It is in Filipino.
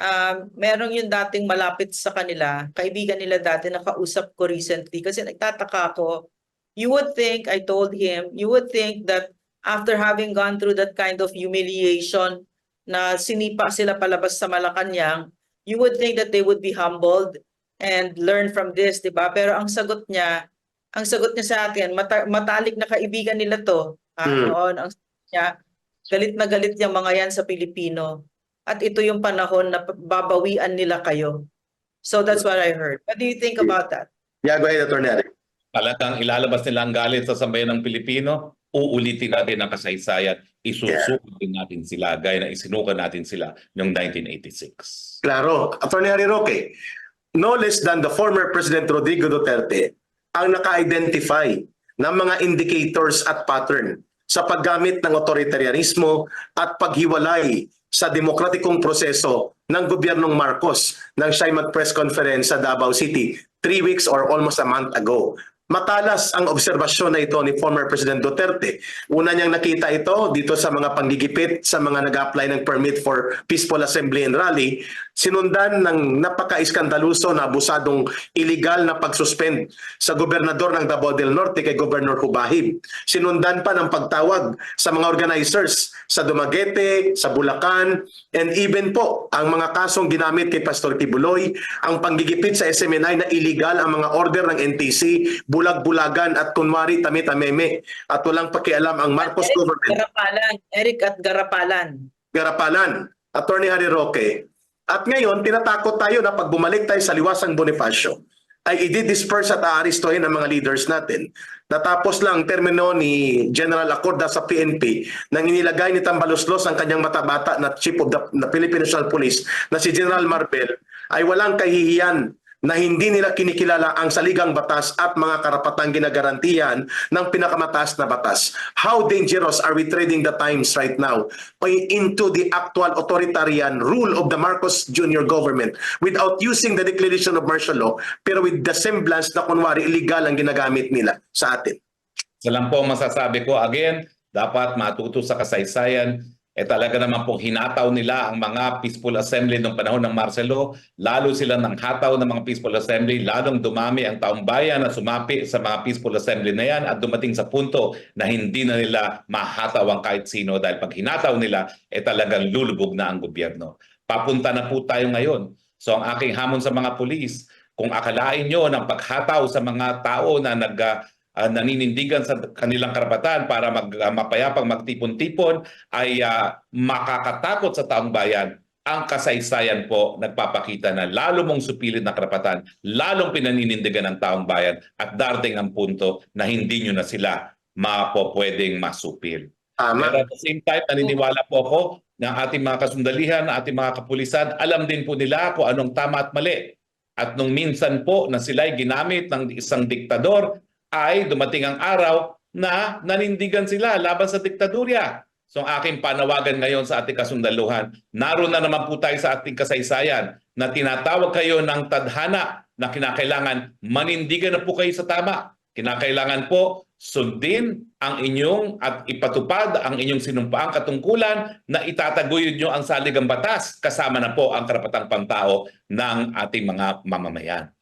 um, merong yung dating malapit sa kanila, kaibigan nila dati, nakausap ko recently kasi nagtataka ako, you would think, I told him, you would think that after having gone through that kind of humiliation na sinipa sila palabas sa Malacanang, you would think that they would be humbled and learn from this, di ba? Pero ang sagot niya, ang sagot niya sa akin, mata- matalik na kaibigan nila to. Ah, Hmm. noon, ang sagot niya, galit na galit yung mga yan sa Pilipino. At ito yung panahon na babawian nila kayo. So that's what I heard. What do you think about that? Yeah, go ahead, Attorney Eric. Talagang ilalabas nila ang galit sa sambayan ng Pilipino, uulitin natin ang kasaysayan, isusuko din natin sila gaya na isinuka natin sila noong 1986. Claro. Attorney Harry Roque, no less than the former President Rodrigo Duterte ang naka-identify ng mga indicators at pattern sa paggamit ng authoritarianismo at paghiwalay sa demokratikong proseso ng gobyernong Marcos nang siya'y mag-press conference sa Davao City three weeks or almost a month ago. Matalas ang obserbasyon na ito ni former President Duterte. Una niyang nakita ito dito sa mga panggigipit sa mga nag-apply ng permit for peaceful assembly and rally, sinundan ng napaka-iskandaluso na abusadong illegal na pagsuspend sa gobernador ng Davao del Norte kay Governor Hubahib. Sinundan pa ng pagtawag sa mga organizers sa Dumaguete, sa Bulacan, and even po ang mga kasong ginamit kay Pastor Tibuloy, ang panggigipit sa SMNI na illegal ang mga order ng NTC, bulag-bulagan at kunwari tami-tameme at walang pakialam ang Marcos Eric government. Garapalan, Eric at Garapalan. Garapalan, Attorney Harry Roque. At ngayon, tinatakot tayo na pag bumalik tayo sa liwasang Bonifacio, ay i-disperse at aaristohin ang mga leaders natin. Natapos lang termino ni General Acorda sa PNP nang inilagay ni Tambaloslos ang kanyang matabata na Chief of the na Philippine National Police na si General Marbel ay walang kahihiyan na hindi nila kinikilala ang saligang batas at mga karapatang ginagarantiyan ng pinakamataas na batas. How dangerous are we trading the times right now into the actual authoritarian rule of the Marcos Jr. government without using the declaration of martial law pero with the semblance na kunwari illegal ang ginagamit nila sa atin. Sa lang po masasabi ko, again, dapat matuto sa kasaysayan, eh talaga naman pong hinataw nila ang mga peaceful assembly noong panahon ng Marcelo, lalo sila ng hataw ng mga peaceful assembly, lalong dumami ang taong bayan na sumapi sa mga peaceful assembly na yan at dumating sa punto na hindi na nila mahataw ang kahit sino dahil pag hinataw nila, eh talagang lulubog na ang gobyerno. Papunta na po tayo ngayon. So ang aking hamon sa mga pulis, kung akalain nyo ng paghataw sa mga tao na nag uh, naninindigan sa kanilang karapatan para mag, uh, mapayapang magtipon-tipon ay uh, makakatakot sa taong bayan, ang kasaysayan po nagpapakita na lalo mong supilin na karapatan, lalong pinaninindigan ng taong bayan at darating ang punto na hindi nyo na sila mapopwedeng masupil. Tama. Pero at the same time, naniniwala po ako na ating mga kasundalihan, ating mga kapulisan, alam din po nila kung anong tama at mali. At nung minsan po na sila'y ginamit ng isang diktador, ay dumating ang araw na nanindigan sila laban sa diktadurya. So ang aking panawagan ngayon sa ating kasundaluhan, naroon na naman po tayo sa ating kasaysayan na tinatawag kayo ng tadhana na kinakailangan manindigan na po kayo sa tama. Kinakailangan po sundin ang inyong at ipatupad ang inyong sinumpaang katungkulan na itataguyod nyo ang saligang batas kasama na po ang karapatang pantao ng ating mga mamamayan.